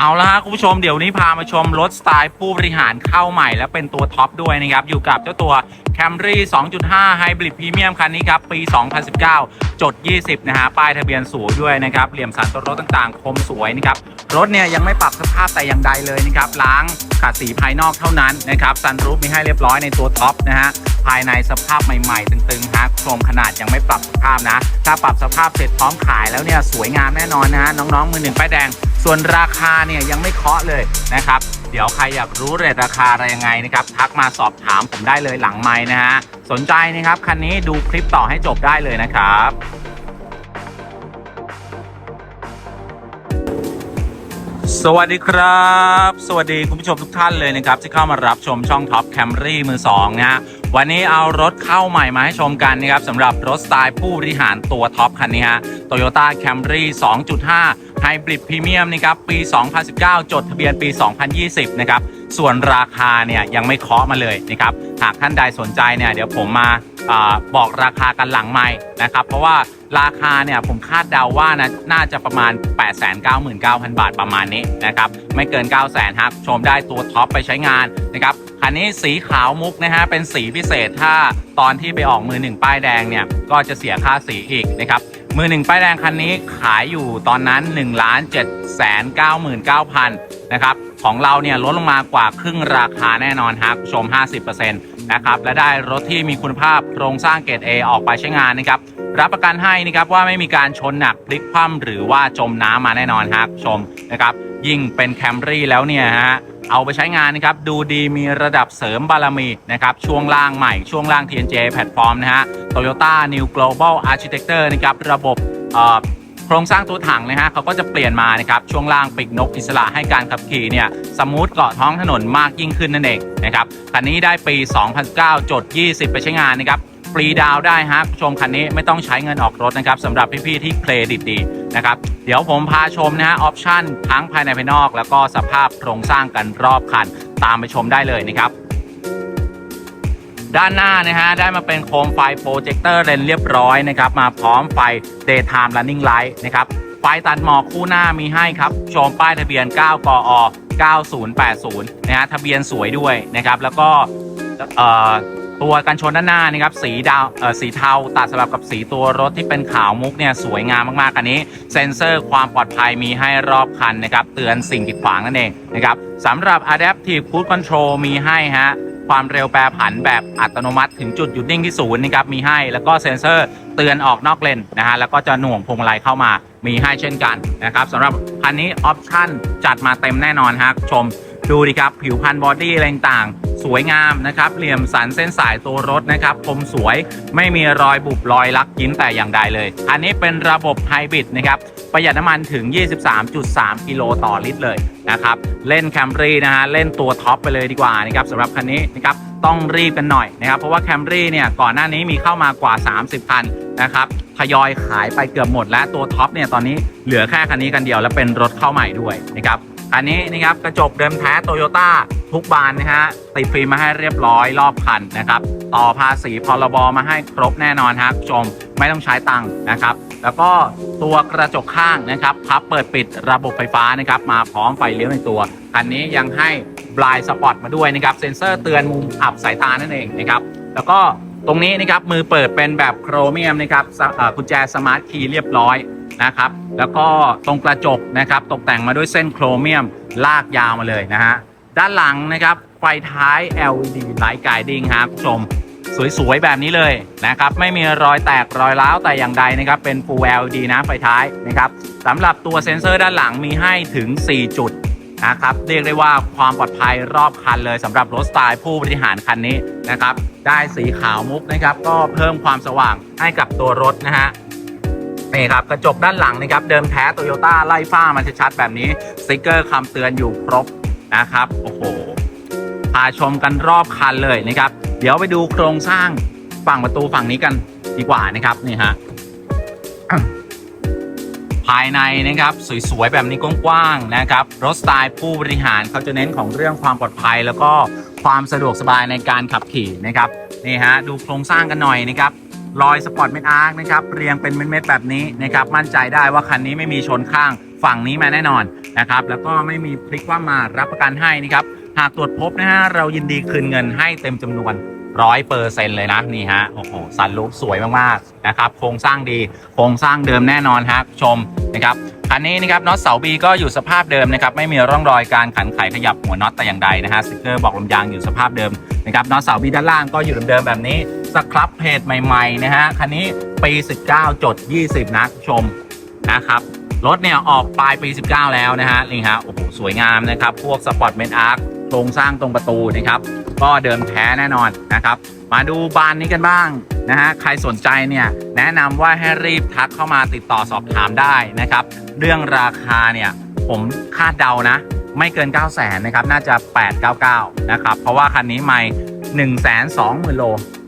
เอาละฮะคุณผู้ชมเดี๋ยวนี้พามาชมรถสไตล์ผู้บริหารเข้าใหม่ และเป็นตัวท็อปด้วยนะครับ อยู่กับเจ้าตัว Camry 2.5 Hybrid Premium คันนี้ครับ ปี 2019 จด 20 นะฮะ ป้ายทะเบียนสวยด้วยนะครับ เหลี่ยมสันตัวรถต่างๆ คมสวยนะครับ รถเนี่ยยังไม่ปรับสภาพแต่อย่างใดเลยนะครับล้างขัดสีภายนอกเท่านั้นนะครับซันรูฟมีให้เรียบร้อยในตัวท็อปนะฮะภายในสภาพใหม่ๆ ตึงๆฮะโครงขนาดยังไม่ปรับสภาพนะ ถ้าปรับสภาพเสร็จพร้อมขายแล้วเนี่ยสวยงามแน่นอนนะฮะน้องๆมือหนึ่งป้ายแดง ส่วนราคาเนี่ยยังไม่เคาะเลยนะครับเดี๋ยวใครอยากรู้เรทราคาอะไรยังไงนะครับทักมาสอบถามผมได้เลยหลังไม้นะฮะสนใจนะครับคันนี้ดูคลิปต่อให้จบได้เลยนะครับ สวัสดีครับ สวัสดีคุณผู้ชมทุกท่านเลยนะครับที่เข้ามารับชมช่องท็อปแคมรี่มือสองนะฮะวันนี้เอารถเข้าใหม่มาให้ชมกันนะครับสำหรับรถสไตล์ผู้บริหารตัวท็อปคันนี้ฮะ Toyota Camry 2.5 Hybrid Premium นะครับปี 2019 จดทะเบียนปี 2020 นะครับส่วนราคาเนี่ยยังไม่เคาะมาเลยนะครับหากท่านใดสนใจเนี่ยเดี๋ยวผมมาอาบอกราคากันหลังไม่นะครับเพราะว่า ราคาเนี่ยผมคาดเดาว่านะน่าจะประมาณ 899,000 บาทประมาณนี้นะครับไม่เกิน 900,000ครับชมได้ตัวท็อปไปใช้งานนะครับคันนี้สีขาวมุกนะฮะเป็นสีพิเศษถ้าตอนที่ไปออกมือหนึ่งป้ายแดงเนี่ยก็จะเสียค่าสีอีกนะครับมือหนึ่งป้ายแดงคันนี้ขายอยู่ตอนนั้น 1 7 9 9 9 0 0นะครับของเราเนี่ยลดลงมากว่าครึ่งราคาแน่นอนครับชม 50%นะครับและได้รถที่มีคุณภาพโครงสร้างเกรด A ออกไปใช้งานนะครับ รับประกันให้นะครับว่าไม่มีการชนหนักพลิกคว่ำหรือว่าจมน้ำมาแน่นอนครับชมนะครับ ยิ่งเป็นแคมรี่แล้วเนี่ยฮะเอาไปใช้งานนะครับดูดีมีระดับเสริมบารมีนะครับช่วงล่างใหม่ช่วงล่าง TNJ แพลตฟอร์มนะฮะ Toyota New Global Architecture นะครับระบบโครงสร้างตัวถังนะฮะเขาก็จะเปลี่ยนมานะครับช่วงล่างปีกนกอิสระให้การขับขี่เนี่ยสมูทเกาะท้องถนนมากยิ่งขึ้นนั่นเองนะครับคันนี้ได้ปี 2019จด 20 ไปใช้งานนะครับ ฟรีดาวได้ฮะชมคันนี้ไม่ต้องใช้เงินออกรถนะครับสำหรับพี่ๆที่เครดิตดีนะครับเดี๋ยวผมพาชมนะฮะออปชั่นทั้งภายในภายนอก แล้วก็สภาพโครงสร้างกันรอบคัน ตามไปชมได้เลยนะครับด้านหน้านะฮะได้มาเป็นโคมไฟโปรเจคเตอร์เลนเรียบร้อยนะครับมาพร้อมไฟ daytime running light นะครับไฟตัดหมอกคู่หน้ามีให้ครับชมป้ายทะเบียน 9 กอ 9080 นะฮะทะเบียนสวยด้วยนะครับแล้วก็เอ่อ ตัวกันชนด้านหน้านะครับสีดาวเอ่อสีเทาตัดสลับกับสีตัวรถที่เป็นขาวมุกเนี่ยสวยงามมากๆอันนี้ เซ็นเซอร์ความปลอดภัยมีให้รอบคันนะครับเตือนสิ่งกีดขวางนั่นเองนะครับสำหรับ Adaptive Cruise Control มีให้ฮะความเร็วแปรผันแบบอัตโนมัติถึงจุดหยุดนิ่งที่ศูนย์นะครับมีให้แล้วก็เซ็นเซอร์เตือนออกนอกเลนนะฮะแล้วก็จะหน่วงพวงมาลัยเข้ามามีให้เช่นกันนะครับสำหรับคันนี้ออปชั่นจัดมาเต็มแน่นอนฮะชมดูดิครับผิวพันบอดี้อะไรต่าง สวยงามนะครับเหลี่ยมสันเส้นสายตัวรถนะครับคมสวยไม่มีรอยบุบรอยลักยิ้มแต่อย่างใดเลย อันนี้เป็นระบบไฮบริดนะครับประหยัดน้ำมันถึง 23.3 กิโลต่อลิตรเลยนะครับเล่นแคมรี่นะฮะเล่นตัวท็อปไปเลยดีกว่านะครับสำหรับคันนี้นะครับต้องรีบกันหน่อยนะครับเพราะว่าแคมรี่เนี่ยก่อนหน้านี้มีเข้ามากว่า 30 คันนะครับทยอยขายไปเกือบหมดและตัวท็อปเนี่ยตอนนี้เหลือแค่คันนี้กันเดียวและเป็นรถเข้าใหม่ด้วยนะครับ คันนี้นะครับกระจกเดิมแท้โตโยต้าทุกบานนะฮะติดฟิล์มมาให้เรียบร้อยรอบคันนะครับ ต่อภาษีพรบมาให้ครบแน่นอนครับชมไม่ต้องใช้ตังค์นะครับ แล้วก็ตัวกระจกข้างนะครับพับเปิดปิดระบบไฟฟ้านะครับมาพร้อมไฟเลี้ยวในตัว คันนี้ยังให้บลายสปอตมาด้วยนะครับ เซ็นเซอร์เตือนมุมอับสายตานั่นเองนะครับ แล้วก็ ตรงนี้นะครับมือเปิดเป็นแบบโครเมียมนะครับกุญแจสมาร์ทคีย์เรียบร้อยนะครับ แล้วก็ตรงกระจกนะครับ ตกแต่งมาด้วยเส้นโครเมียมลากยาวมาเลยนะฮะด้านหลังนะครับไฟท้าย LED Light Guiding ครับคุณผู้ชมสวยๆ แบบนี้เลยนะครับ ไม่มีรอยแตกรอยร้าวแต่อย่างใดนะครับ เป็น Full LED นะไฟท้ายนะครับสำหรับตัวเซ็นเซอร์ด้านหลังมีให้ถึง 4 จุด นะครับเรียกได้ว่าความปลอดภัยรอบคันเลยสำหรับรถสไตล์ผู้บริหารคันนี้นะครับ ได้สีขาวมุกนะครับ ก็เพิ่มความสว่างให้กับตัวรถนะฮะนี่ครับกระจกด้านหลังนะครับ เดิมแท้โตโยต้าไล่ฟ้ามันชัดๆแบบนี้สติกเกอร์คำเตือนอยู่ครบนะครับ โอ้โหพาชมกันรอบคันเลยนะครับ เดี๋ยวไปดูโครงสร้างฝั่งประตูฝั่งนี้กันดีกว่านะครับนี่ฮะ ภายในนะครับสวยๆแบบนี้กว้างๆนะครับรถสไตล์ผู้บริหารเขาจะเน้นของเรื่องความปลอดภัย แล้วก็ความสะดวกสบายในการขับขี่นะครับนี่ฮะดูโครงสร้างกันหน่อยนะครับรอยสปอร์ตเมทอาร์คนะครับเรียงเป็นเม็ดๆแบบนี้นะครับมั่นใจได้ว่าคันนี้ไม่มีชนข้างฝั่งนี้มาแน่นอนนะครับแล้วก็ไม่มีพลิกว่ามารับประกันให้นะครับหากตรวจพบนะฮะเรายินดีคืนเงินให้เต็มจำนวน ร้อยเปอร์เซ็นเลยนะนี่ฮะโอ้โหซันรูปสวยมากๆนะครับโครงสร้างดีโครงสร้างเดิมแน่นอนฮะชมนะครับคันนี้นะครับน็อตเสาบีก็อยู่สภาพเดิมนะครับไม่มีร่องรอยการขันไขขยับหัวน็อตแต่อย่างใดนะฮะสติกเกอร์บอกลมยางอยู่สภาพเดิมนะครับน็อตเสาบีด้านล่างก็อยู่เดิมๆแบบนี้สครับเพจใหม่ๆนะฮะคันนี้ปี 19 จด 20 นะชมนะครับรถเนี่ยออกปลายปี 19 แล้วนะฮะนี่ฮะโอ้โหสวยงามนะครับพวกสปอร์ตเมนอาร์ โครงสร้างตรงประตูนะครับ ก็เดิมแท้แน่นอนนะครับ มาดูบานนี้กันบ้างนะฮะใครสนใจเนี่ยแนะนำว่าให้รีบทักเข้ามาติดต่อสอบถามได้นะครับ เรื่องราคาเนี่ยผมคาดเดานะ ไม่เกิน 9 0 0 0 0นนะครับ น่าจะ 899 นะครับ เพราะว่าคันนี้ไม่1 2 0 0 0 0โล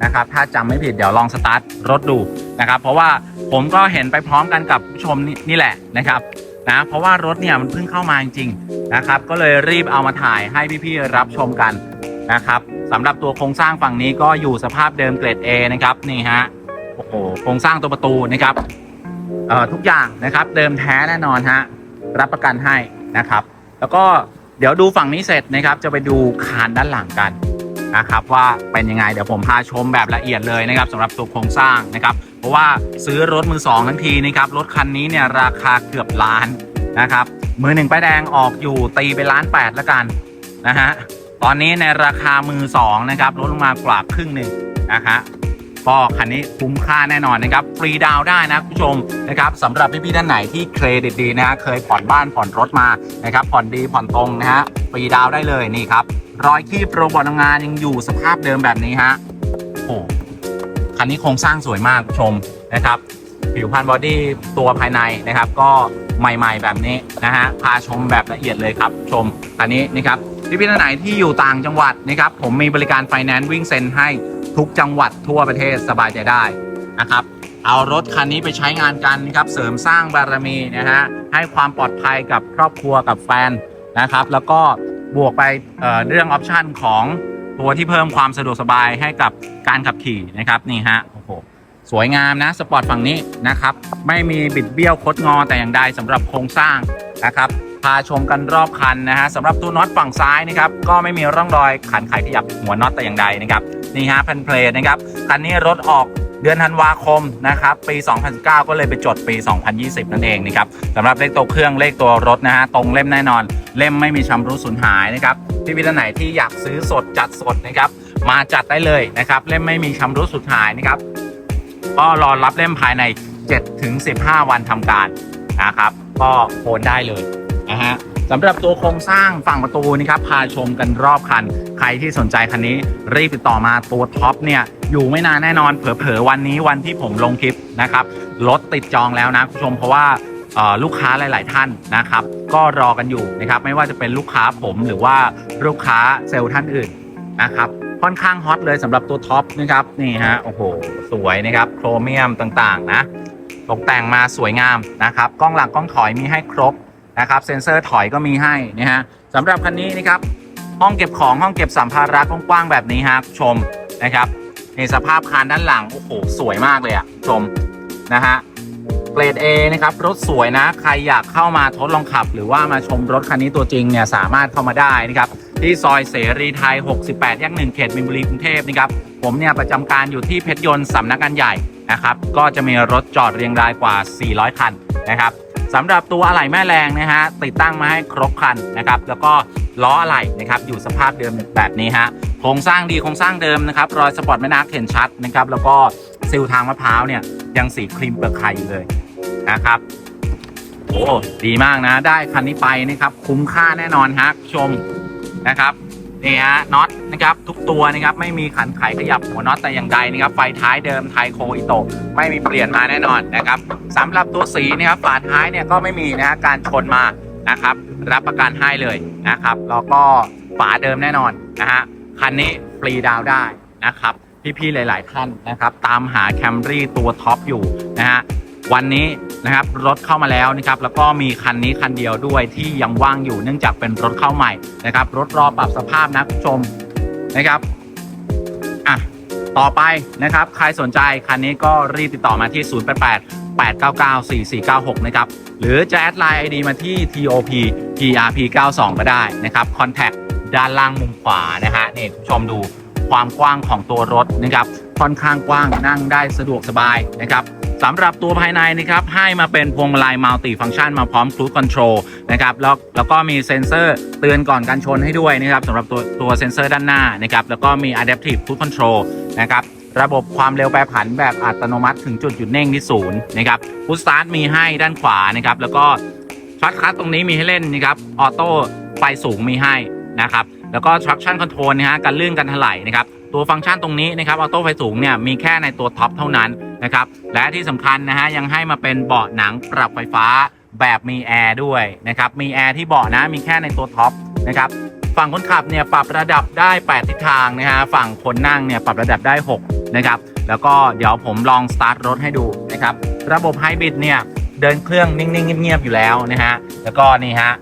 นะครับ ถ้าจำไม่ผิดเดี๋ยวลองสตาร์ทรถดูนะครับ เพราะว่าผมก็เห็นไปพร้อมกันกับผู้ชมนี่นี่แหละนะครับนะเพราะว่ารถเนี่ยมันเพิ่งเข้ามาจริงๆ นะครับ ก็เลยรีบเอามาถ่ายให้พี่ๆรับชมกันนะครับสำหรับตัวโครงสร้างฝั่งนี้ก็อยู่สภาพเดิมเกรด A นะครับนี่ฮะโอ้โหโครงสร้างตัวประตูนะครับเอ่อทุกอย่างนะครับ เดิมแท้แน่นอนฮะรับประกันให้นะครับ แล้วก็เดี๋ยวดูฝั่งนี้เสร็จนะครับ จะไปดูคานด้านหลังกันนะครับว่าเป็นยังไงเดี๋ยวผมพาชมแบบละเอียดเลยนะครับสำหรับตัวโครงสร้างนะครับ เพราะว่าซื้อรถมือสองทั้งทีนะครับรถคันนี้เนี่ยราคาเกือบล้าน นะครับ มือหนึ่งป้ายแดงออกอยู่ตีไปล้านแปดแล้วกันนะฮะตอนนี้ในราคามือสองนะครับลดลงมากว่าครึ่งหนึ่งนะฮะก็คันนี้คุ้มค่าแน่นอนนะครับ ฟรีดาวได้นะคุณผู้ชมนะครับสำหรับพี่ๆท่านไหนที่เครดิตดีนะฮะเคยผ่อนบ้านผ่อนรถมานะครับผ่อนดีผ่อนตรงนะฮะฟรีดาวได้เลยนี่ครับรอยคีบโรบอททำงานยังอยู่สภาพเดิมแบบนี้ฮะโอ้คันนี้โครงสร้างสวยมากชมนะครับ ผิวพันบอดี้ตัวภายในนะครับ ก็ใหม่ๆแบบนี้นะฮะพาชมแบบละเอียดเลยครับ ชมคันนี้นะครับพี่พี่ท่านไหนที่อยู่ต่างจังหวัดนะครับผมมีบริการไฟแนนซ์วิ่งเซ็นให้ทุกจังหวัดทั่วประเทศสบายใจได้นะครับเอารถคันนี้ไปใช้งานกันนะครับเสริมสร้างบารมีนะฮะให้ความปลอดภัยกับครอบครัวกับแฟนนะครับ แล้วก็บวกไปเเรื่องออปชันของตัวที่เพิ่มความสะดวกสบายให้กับการขับขี่นะครับนี่ฮะโอ้โห สวยงามนะสปอร์ตฝั่งนี้นะครับ ไม่มีบิดเบี้ยวคดงอแต่อย่างใดสำหรับโครงสร้างนะครับพาชมกันรอบคันนะฮะสำหรับตัวน็อตฝั่งซ้ายนะครับก็ไม่มีร่องรอยขันไขขยับหัวน็อตแต่อย่างใดนะครับนี่ฮะแผ่นเพลทนะครับคันนี้รถออกเดือนธันวาคมนะครับปี 2019 ก็เลยไปจดปี 2020 นั่นเองนะครับสำหรับเลขตัวเครื่องเลขตัวรถนะฮะตรงเล่มแน่นอน เล่มไม่มีชำรุดสูญหายนะครับพี่วิทย์ไหนที่อยากซื้อสดจัดสดนะครับมาจัดได้เลยนะครับเล่มไม่มีชำรุดสูญหายนะครับ ก็รอรับเล่มภายใน7ถึง15 วันทำการนะครับ ก็โอนได้เลยนะฮะสำหรับตัวโครงสร้างฝั่งประตูนี่ครับพาชมกันรอบคัน ใครที่สนใจคันนี้รีบติดต่อมาตัวท็อปเนี่ยอยู่ไม่นานแน่นอนเผลอๆวันนี้วันที่ผมลงคลิปนะครับรถติดจองแล้วนะคุณผู้ชมเพราะว่าลูกค้าหลาย ๆ ท่านนะครับ ก็รอกันอยู่นะครับ ไม่ว่าจะเป็นลูกค้าผมหรือว่าลูกค้าเซลล์ท่านอื่นนะครับ ค่อนข้างฮอตเลยสำหรับตัวท็อปนะครับนี่ฮะโอ้โหสวยนะครับโครเมียมต่างๆนะตกแต่งมาสวยงามนะครับกล้องหลังกล้องถอยมีให้ครบนะครับเซ็นเซอร์ถอยก็มีให้นะฮะสำหรับคันนี้นะครับห้องเก็บของห้องเก็บสัมภาระกว้างๆแบบนี้ฮะชมนะครับในสภาพคานด้านหลังโอ้โหสวยมากเลยอะชมนะฮะเกรด A นะครับรถสวยนะ ใครอยากเข้ามาทดลองขับ หรือว่ามาชมรถคันนี้ตัวจริงเนี่ยสามารถเข้ามาได้นะครับ ที่ซอยเสรีไทย 68 แยก1เขตมินบุรีกรุงเทพนะครับ ผมเนี่ยประจำการอยู่ที่เพชรยนต์สำนักงานใหญ่นะครับ ก็จะมีรถจอดเรียงรายกว่า 400 คันนะครับสำหรับตัวอะไหล่แม่แรงนะฮะติดตั้งมาให้ครบคันนะครับแล้วก็ล้ออะไหล่นะครับอยู่สภาพเดิมแบบนี้ฮะโครงสร้างดีโครงสร้างเดิมนะครับรอยสปอร์ตแม่นักเห็นชัดนะครับแล้วก็ซิลทางมะพร้าวเนี่ยยังสีครีมเปลือกไข่อยู่เลยนะครับโอ้ดีมากนะ ได้คันนี้ไปนะครับคุ้มค่าแน่นอนฮะชม นะครับนี่ฮะน็อตนะครับทุกตัวนะครับไม่มีขันไขขยับหัวน็อตแต่อย่างใดนะครับไฟท้ายเดิมไทยโคอิโตะไม่มีเปลี่ยนมาแน่นอนนะครับสำหรับตัวสีนะครับฝาท้ายเนี่ยก็ไม่มีนะฮะการชนมานะครับ รับประกันให้เลยนะครับแล้วก็ฝาเดิมแน่นอนนะฮะคันนี้ฟรีดาวได้นะครับพี่ๆหลาย ๆ ท่านนะครับตามหาแคมรี่ตัวท็อปอยู่นะฮะ วันนี้นะครับรถเข้ามาแล้วนะครับแล้วก็มีคันนี้คันเดียวด้วยที่ยังว่างอยู่เนื่องจากเป็นรถเข้าใหม่นะครับรถรอปรับสภาพนะคุณผู้ชมนะครับอะต่อไปนะครับใครสนใจคันนี้ก็รีบติดต่อมาที่ 088 899 4496 นะครับ หรือจะแอดไลน์ ID มาที่ TOP PRP 92ก็ได้นะครับ Contact ด้านล่างมุมขวานะฮะนี่คุณชมดูความกว้างของตัวรถนะครับ ค่อนข้างกว้างนั่งได้สะดวกสบายนะครับ สำหรับตัวภายในนะครับให้มาเป็นพวงมาลัยมัลติฟัง c t ชันมาพร้อม Cruise Control นะครับแล้วแล้วก็มีเซ็นเซอร์เตือนก่อนการชนให้ด้วยนะครับสำหรับตัวตัวเซ็นเซอร์ด้านหน้านะครับแล้วก็มี Adaptive Cruise Control นะครับระบบความเร็วแปรผันแบบอัตโนมัติถึงจุดหยุดนิ่งที่ศูนย์นะครับพุชสตาร์ทมีให้ด้านขวานะครับแล้วก็ช็อตคัทตรงนี้มีให้เล่นนะครับออโต้ไฟสูงมีให้นะครับแล้วก็ traction control นะฮะการลื่นการถลายนะครับ ตัวฟังก์ชันตรงนี้นะครับออโต้ไฟสูงเนี่ยมีแค่ในตัวท็อปเท่านั้นนะครับและที่สำคัญนะฮะยังให้มาเป็นเบาะหนังปรับไฟฟ้าแบบมีแอร์ด้วยนะครับมีแอร์ที่เบาะนะมีแค่ในตัวท็อปนะครับฝั่งคนขับเนี่ยปรับระดับได้ 8 ทิศทางนะฮะฝั่งคนนั่งเนี่ยปรับระดับได้ 6 นะครับ แล้วก็เดี๋ยวผมลองสตาร์ทรถให้ดูนะครับระบบไฮบริดเนี่ยเดินเครื่องนิ่งๆเงียบๆอยู่แล้วนะฮะแล้วก็นี่ฮะ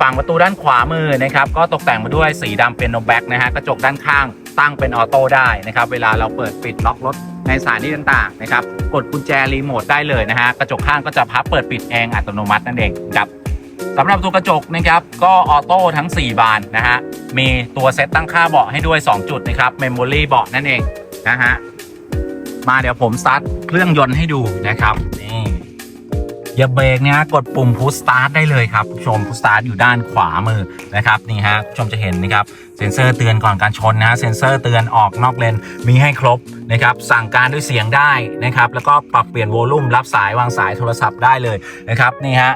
ฝั่งประตูด้านขวามือนะครับก็ตกแต่งมาด้วยสีดำเป็นโนแบ็กนะฮะกระจกด้านข้าง ตั้งเป็นออโต้ได้นะครับเวลาเราเปิดปิดล็อกรถในสถานที่ต่างๆนะครับกดกุญแจรีโมทได้เลยนะฮะกระจกข้างก็จะพับเปิดปิดเองอัตโนมัตินั่นเองครับสำหรับตัวกระจกนะครับก็ออโต้ทั้ง 4 บานนะฮะมีตัวเซตตั้งค่าเบาะให้ด้วย 2 จุดนะครับเมมโมรี่เบาะนั่นเองนะฮะมาเดี๋ยวผมสตาร์ทเครื่องยนต์ให้ดูนะครับนี่ อย่าเบรกนี่ยกดปุ่มพุชสตาร์ทได้เลยครับผู้ชมพุชสตาร์ทอยู่ด้านขวามือนะครับนี่ฮะผู้ชมจะเห็นนะครับเซ็นเซอร์เตือนก่อนการชนนะฮะเซ็นเซอร์เตือนออกนอกเลนมีให้ครบนะครับสั่งการด้วยเสียงได้นะครับแล้วก็ปรับเปลี่ยนโวลูมรับสายวางสายโทรศัพท์ได้เลยนะครับนี่ฮะ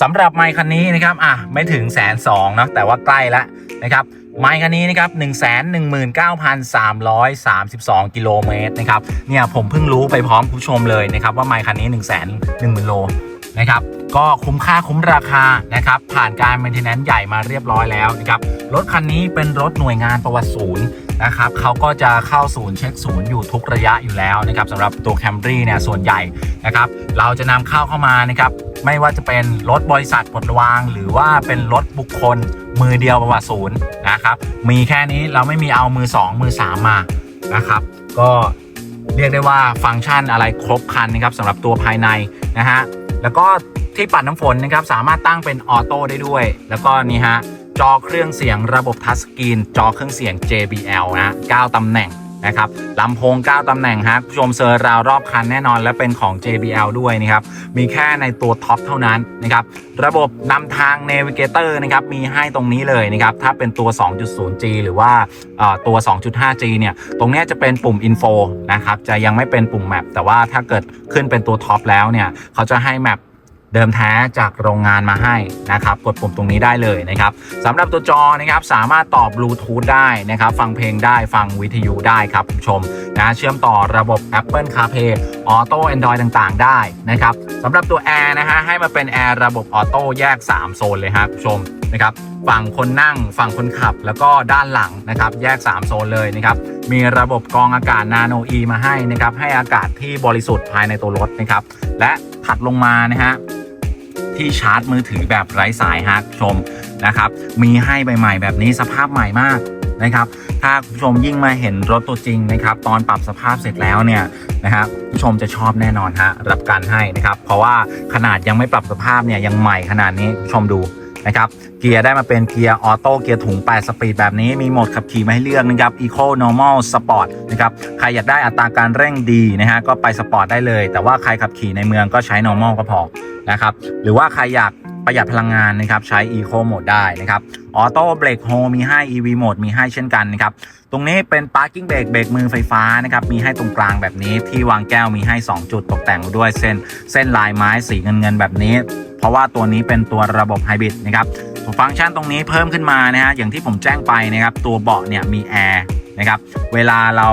สำหรับไมค์คันนี้นะครับอะไม่ถึงแสนสองนะแต่ว่าใกล้แล้วนะครับไมค์คันนี้นะครับ1 1 9 3 3 2 กิโลเมตรนะครับเนี่ยผมเพิ่งรู้ไปพร้อมผู้ชมเลยนะครับว่าไมค์คันนี้ 1 1 0 0 0 0โล นะครับ ก็คุ้มค่าคุ้มราคานะครับ ผ่านการ maintenance ใหญ่มาเรียบร้อยแล้วนะครับ รถคันนี้เป็นรถหน่วยงานประวัติศูนย์นะครับเขาก็จะเข้าศูนย์เช็คศูนย์อยู่ทุกระยะอยู่แล้วนะครับสำหรับตัว Camry เนี่ยส่วนใหญ่นะครับเราจะนำเข้าเข้ามานะครับไม่ว่าจะเป็นรถบริษัทปลดวาง หรือว่าเป็นรถบุคคล มือเดียวประวัติศูนย์นะครับมีแค่นี้เราไม่มีเอามือ 2 มือ 3 มานะครับ ก็เรียกได้ว่าฟังก์ชันอะไรครบคันนะครับสำหรับตัวภายในนะฮะ แล้วก็ที่ปัดน้ำฝนนะครับสามารถตั้งเป็นออโต้ได้ด้วย แล้วก็นี่ฮะจอเครื่องเสียงระบบทัชสกรีนจอเครื่องเสียง JBL นะ9ตำแหน่ง นะครับลำโพง 9 ตำแหน่งฮะชมเซอร์ราวรอบคันแน่นอนและเป็นของ JBL ด้วยนะครับ มีแค่ในตัวท็อปเท่านั้นนะครับ ระบบนำทาง Navigator นะครับ มีให้ตรงนี้เลยนะครับ ถ้าเป็นตัว 2.0G หรือว่าตัว 2.5G เนี่ย ตรงนี้จะเป็นปุ่ม Info นะครับ จะยังไม่เป็นปุ่ม Map แต่ว่าถ้าเกิดขึ้นเป็นตัวท็อปแล้วเนี่ย เขาจะให้ Map เดิมแท้จากโรงงานมาให้นะครับกดปุ่มตรงนี้ได้เลยนะครับสำหรับตัวจอนะครับสามารถต่อบลูทูธได้นะครับฟังเพลงได้ฟังวิทยุได้ครับคุณผู้ชมนะเชื่อมต่อระบบ Apple CarPlay Auto Android ต่างๆ ได้นะครับสำหรับตัวแอร์นะฮะให้มาเป็นแอร์ระบบออโต้แยก 3 โซนเลยครับคุณผู้ชมนะครับฝั่งคนนั่งฝั่งคนขับแล้วก็ด้านหลังนะครับแยก 3 โซนเลยนะครับมีระบบกรองอากาศ Nano E มาให้นะครับให้อากาศที่บริสุทธิ์ภายในตัวรถนะครับและถัดลงมานะฮะ ที่ชาร์จมือถือแบบไร้สายฮะชมนะครับ มีให้ใหม่ๆแบบนี้สภาพใหม่มากนะครับ ถ้าคุณผู้ชมยิ่งมาเห็นรถตัวจริงนะครับ ตอนปรับสภาพเสร็จแล้วเนี่ยนะครับผู้ชมจะชอบแน่นอนฮะรับการให้นะครับ เพราะว่าขนาดยังไม่ปรับสภาพเนี่ยยังใหม่ขนาดนี้ผู้ชมดู นะครับเกียร์ได้มาเป็นเกียร์ออโต้เกียร์ถุง 8 สปีดแบบนี้มีโหมดขับขี่มาให้เลือกนะครับ Eco Normal Sport นะครับใครอยากได้อัตราการเร่งดีนะฮะก็ไปสปอร์ตได้เลย แต่ว่าใครขับขี่ในเมืองก็ใช้ normal ก็พอนะครับหรือว่าใครอยาก ประหยัดพลังงานนะครับใช้ Eco Mode ได้นะครับออโต้เบรกโฮมีให้ EV Mode มีให้เช่นกันนะครับตรงนี้เป็น Parking Brake เบรกมือไฟฟ้านะครับมีให้ตรงกลางแบบนี้ที่วางแก้วมีให้ 2 จุดตกแต่งด้วยเส้นเส้นลายไม้สีเงินเงินแบบนี้ เพราะว่าตัวนี้เป็นตัวระบบไฮบริดนะครับฟังก์ชันตรงนี้เพิ่มขึ้นมานะฮะอย่างที่ผมแจ้งไปนะครับตัวเบาะเนี่ยมีแอร์นะครับเวลาเรา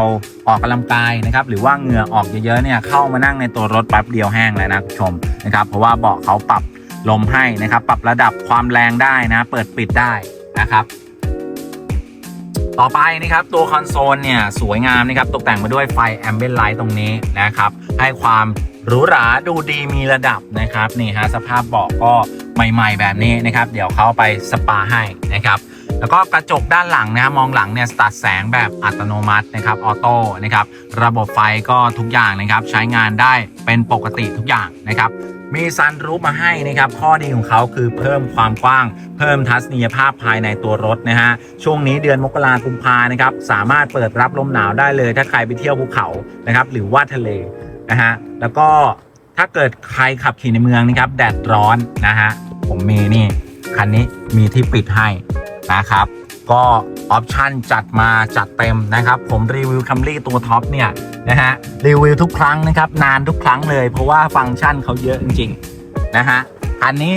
ออกกำลังกายนะครับหรือว่าเหงื่อออกเยอะๆเนี่ยเข้ามานั่งในตัวรถแป๊บเดียวแห้งแล้วนะคุณผู้ชมนะครับเพราะว่าเบาะเขาปรับ ลมให้นะครับ ปรับระดับความแรงได้นะ เปิดปิดได้นะครับ ต่อไปนะครับตัวคอนโซลเนี่ยสวยงามนะครับ ตกแต่งมาด้วยไฟแอมเบ n ไลท์ตรงนี้นะครับ ให้ความหรูหราดูดีมีระดับนะครับนี่ฮะสภาพเบาะก็ใหม่ ๆ แบบนี้นะครับ เดี๋ยวเขาไปสปาให้นะครับ แล้วก็กระจกด้านหลังนะมองหลังเนี่ยตัดแสงแบบอัตโนมัตินะครับออโต้นะครับ ระบบไฟก็ทุกอย่างนะครับ ใช้งานได้เป็นปกติทุกอย่างนะครับ มีซันรูปมาให้นะครับ ข้อดีของเขาคือเพิ่มความกว้าง เพิ่มทัศนียภาพภายในตัวรถนะฮะ ช่วงนี้เดือนมกราคมกุมภานะครับ สามารถเปิดรับลมหนาวได้เลย ถ้าใครไปเที่ยวภูเขานะครับ หรือว่าทะเลนะฮะ แล้วก็ถ้าเกิดใครขับขี่ในเมืองนะครับ แดดร้อนนะฮะ ผมมีนี่ คันนี้มีที่ปิดให้นะครับ ก็ ออปชั่นจัดมาจัดเต็มนะครับ ผมรีวิวคัมรี่ตัวท็อปเนี่ยนะฮะรีวิวทุกครั้งนะครับ นานทุกครั้งเลย เพราะว่าฟังก์ชันเขาเยอะจริงๆนะฮะคันนี้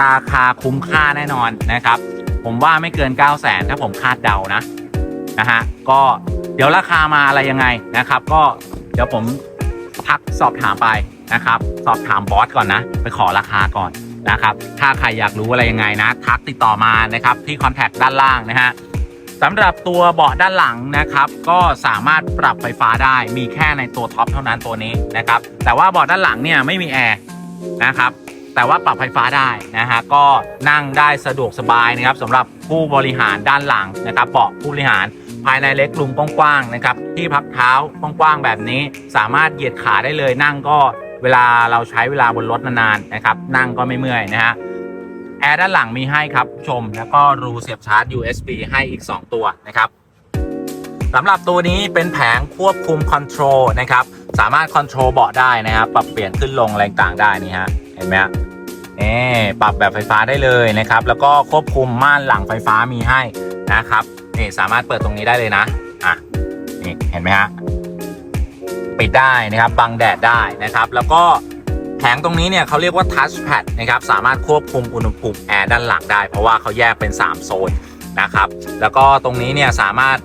ราคาคุ้มค่าแน่นอนนะครับ ผมว่าไม่เกิน 9 0 0 0 0 0ถ้าผมคาดเดานะนะฮะก็เดี๋ยวราคามาอะไรยังไงนะครับ ก็เดี๋ยวผมทักสอบถามไปนะครับ สอบถามบอสก่อนนะ ไปขอราคาก่อนนะครับ ถ้าใครอยากรู้อะไรยังไงนะ ทักติดต่อมานะครับที่คอนแทคด้านล่างนะฮะ สำหรับตัวเบาะด้านหลังนะครับ ก็สามารถปรับไฟฟ้าได้มีแค่ในตัวท็อปเท่านั้นตัวนี้นะครับ แต่ว่าเบาะด้านหลังเนี่ยไม่มีแอร์นะครับแต่ว่าปรับไฟฟ้าได้นะฮะก็นั่งได้สะดวกสบายนะครับสำหรับผู้บริหารด้านหลังนะครับเบาะผู้บริหารภายในเล็กลุมกว้างๆนะครับที่พักเท้ากว้างๆแบบนี้ สามารถเหยียดขาได้เลยนั่งก็เวลาเราใช้เวลาบนรถนานๆนะครับนั่งก็ไม่เมื่อยนะฮะ แอร์ด้านหลังมีให้ครับชม แล้วก็รูเสียบชาร์จ USB ให้อีก 2 ตัวนะครับสำหรับตัวนี้เป็นแผงควบคุมคอนโทรลนะครับ สามารถคอนโทรลเบาะได้นะครับ ปรับเปลี่ยนขึ้นลงอะไรต่างได้นี่ฮะ เห็นไหมฮะนี่ปรับแบบไฟฟ้าได้เลยนะครับ แล้วก็ควบคุมม่านหลังไฟฟ้ามีให้นะครับนี่สามารถเปิดตรงนี้ได้เลยนะอะนี่เห็นไหมฮะปิดได้นะครับบังแดดได้นะครับ แล้วก็ ผงตรงนี้เนี่ยเขาเรียกว่าทัชแพดนะครับสามารถควบคุมอุณหภูมิแอร์ด้านหลังได้ เพราะว่าเขาแยกเป็น 3 โซนนะครับแล้วก็ตรงนี้เนี่ยสามารถ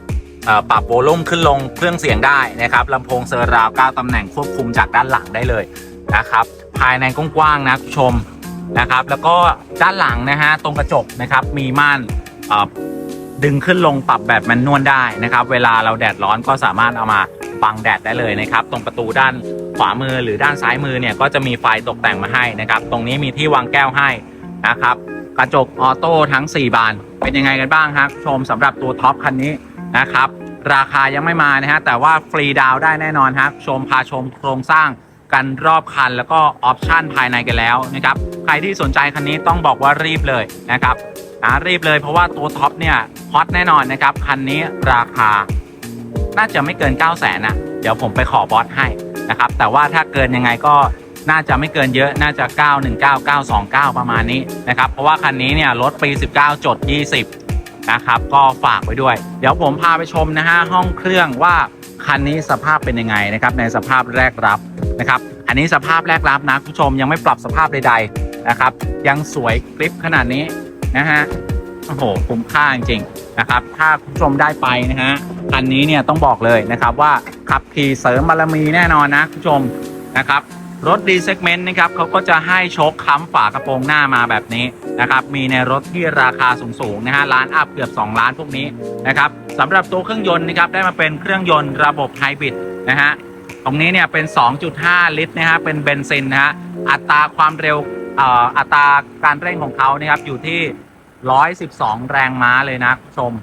ปรับโวลูมขึ้นลงเครื่องเสียงได้นะครับลำโพงเซอร์ราว9ตำแหน่งควบคุมจากด้านหลังได้เลยนะครับภายในกว้างๆนะคุณชมนะครับแล้วก็ด้านหลังนะฮะตรงกระจกนะครับมีม่านดึงขึ้นลงปรับแบบแมนนวลได้นะครับ เวลาเราแดดร้อนก็สามารถเอามาบังแดดได้เลยนะครับ ตรงประตูด้าน ขวามือหรือด้านซ้ายมือเนี่ยก็จะมีไฟตกแต่งมาให้นะครับ ตรงนี้มีที่วางแก้วให้นะครับ กระจกออโต้ทั้ง 4 บาน เป็นยังไงกันบ้างครับ ชมสำหรับตัวท็อปคันนี้นะครับ ราคายังไม่มานะฮะแต่ว่าฟรีดาวได้แน่นอนครับ ชมพาชมโครงสร้างกันรอบคันแล้วก็ออปชันภายในกันแล้วนะครับ ใครที่สนใจคันนี้ต้องบอกว่ารีบเลยนะครับนะรีบเลยเพราะว่าตัวท็อปเนี่ยฮอตแน่นอนนะครับ คันนี้ราคา น่าจะไม่เกิน 9 0 0 0 0นนะเดี๋ยวผมไปขอบอสให้ นะครับ แต่ว่าถ้าเกินยังไงก็น่าจะไม่เกินเยอะน่าจะ 919 929 ประมาณนี้นะครับ เพราะว่าคันนี้เนี่ยรถปี 19 จด 20 นะครับ ก็ฝากไว้ด้วย เดี๋ยวผมพาไปชมนะฮะห้องเครื่องว่าคันนี้สภาพเป็นยังไงนะครับในสภาพแรกรับนะครับ อันนี้สภาพแรกรับนะคุณผู้ชมยังไม่ปรับสภาพใดๆนะครับ ยังสวยกริปขนาดนี้นะฮะ โอ้โหคุ้มค่าจริงๆนะครับ ถ้าคุณผู้ชมได้ไปนะฮะคันนี้เนี่ยต้องบอกเลยนะครับว่าขับขี่เสริมบารมีแน่นอนนะคุณผู้ชมนะครับรถดีเซกเมนต์นะครับเขาก็จะให้โชคค้ำฝากระโปรงหน้ามาแบบนี้นะครับ มีในรถที่ราคาสูงๆนะฮะล้านอัพเกือบ 2 ล้านพวกนี้นะครับสำหรับตัวเครื่องยนต์นะครับ ได้มาเป็นเครื่องยนต์ระบบไฮบริดนะฮะตรงนี้เนี่ยเป็น 2.5 ลิตรนะฮะเป็นเบนซินนะฮะอัตราความเร็วอัตราการเร่งของเขานะครับอยู่ที่ 112 แรงม้าเลยนะคุณผู้ชม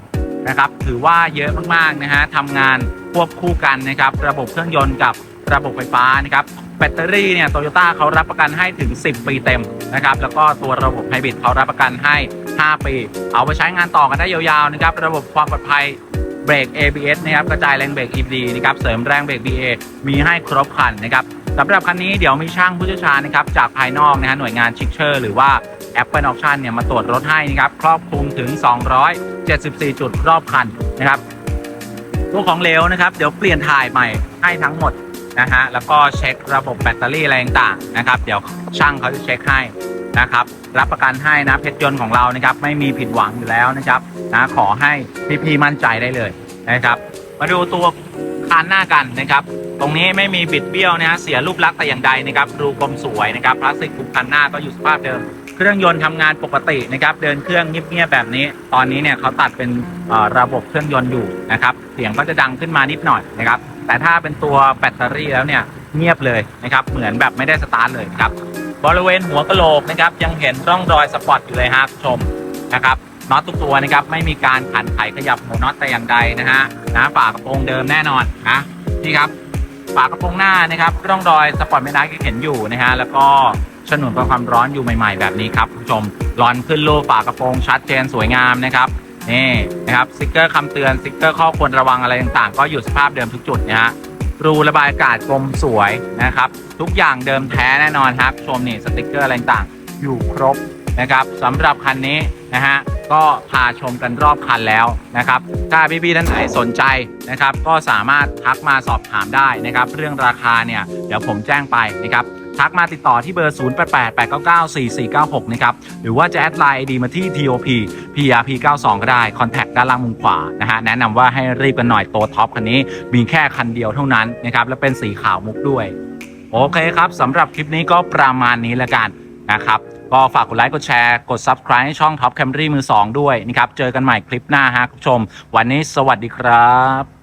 นะครับถือว่าเยอะมากๆนะฮะทำงานควบคู่กันนะครับ ระบบเครื่องยนต์กับระบบไฟฟ้านะครับแบตเตอรี่เนี่ยโตโยต้าเขารับประกันให้ถึง 10 ปีเต็มนะครับ แล้วก็ตัวระบบไฮบริดเขารับประกันให้ 5 ปี เอาไปใช้งานต่อกันได้ยาวๆนะครับ ระบบความปลอดภัยเบรก ABS นะครับ กระจายแรงเบรก EBD นะครับ เสริมแรงเบรก BA มีให้ครบครันนะครับสำหรับคันนี้เดี๋ยวมีช่างผู้เชี่ยวชาญนะครับ จากภายนอกนะฮะหน่วยงานชิคเชอร์ หรือว่า Apple Auction เนี่ยมาตรวจรถให้นะครับครอบคลุมถึง 274 จุดรอบคันนะครับตัวของเลวนะครับ เดี๋ยวเปลี่ยนถ่ายใหม่ให้ทั้งหมดนะฮะแล้วก็เช็คระบบแบตเตอรี่อะไรต่างๆนะครับ เดี๋ยวช่างเขาจะเช็คให้นะครับ รับประกันให้นะเพชรยนต์ของเรานะครับ ไม่มีผิดหวังอยู่แล้วนะครับนะขอให้พี่ๆมั่นใจได้เลยนะครับ มาดูตัวคานหน้ากันนะครับ ตรงนี้ไม่มีบิดเบี้ยวนะฮะเสียรูปลักษณ์แต่อย่างใดนะครับ รูกลมสวยนะครับพลาสติกคุมคันหน้าก็อยู่สภาพเดิม เครื่องยนต์ทำงานปกตินะครับ เดินเครื่องเงียบๆแบบนี้ ตอนนี้เนี่ยเขาตัดเป็นระบบเครื่องยนต์อยู่นะครับ เสียงก็จะดังขึ้นมานิดหน่อยนะครับ แต่ถ้าเป็นตัวแบตเตอรี่แล้วเนี่ยเงียบเลยนะครับ เหมือนแบบไม่ได้สตาร์ทเลยครับ บริเวณหัวกะโหลกนะครับ ยังเห็นร่องรอยสปอตอยู่เลยครับชมนะครับน็อตทุกตัวนะครับไม่มีการขันไขขยับหัวน็อตแต่อย่างใดนะฮะนะฝากระโปรงเดิมแน่นอนนะนี่ครับฝากระโปรงหน้านะครับ ร่องรอยสปอตไม่ได้ก็เห็นอยู่นะฮะแล้วก็ ฉนวนกับความร้อนอยู่ใหม่ ๆ แบบนี้ครับคุณผู้ชมร้อนขึ้นรูปฝากระโปรงชัดเจนสวยงามนะครับนี่นะครับสติกเกอร์คำเตือนสติกเกอร์ข้อควรระวังอะไรต่างๆ ก็อยู่สภาพเดิมทุกจุดนะฮะรูระบายอากาศกลมสวยนะครับ ทุกอย่างเดิมแท้แน่นอนครับชมนี่สติกเกอร์อะไรต่างๆอยู่ครบนะครับสำหรับคันนี้นะฮะก็พาชมกันรอบคันแล้วนะครับ ถ้าพี่ๆท่านไหนสนใจนะครับ ก็สามารถทักมาสอบถามได้นะครับ เรื่องราคาเนี่ยเดี๋ยวผมแจ้งไปนะครับ ทักมาติดต่อที่เบอร์ 0888994496 นะครับ หรือว่าจะแอดไลน์ ID มาที่ TOP PRP 92 ก็ได้ คอนแทคด้านล่างมุมขวานะฮะ แนะนำว่าให้รีบกันหน่อยตัวท็อปคันนี้มีแค่คันเดียวเท่านั้นนะครับ และเป็นสีขาวมุกด้วย โอเคครับสำหรับคลิปนี้ก็ประมาณนี้แล้วกันนะครับก็ฝากกดไลค์ กดแชร์ กด Subscribe ให้ช่อง Top Camry มือ 2 ด้วยนะครับ เจอกันใหม่คลิปหน้าฮะคุณผู้ชม วันนี้สวัสดีครับ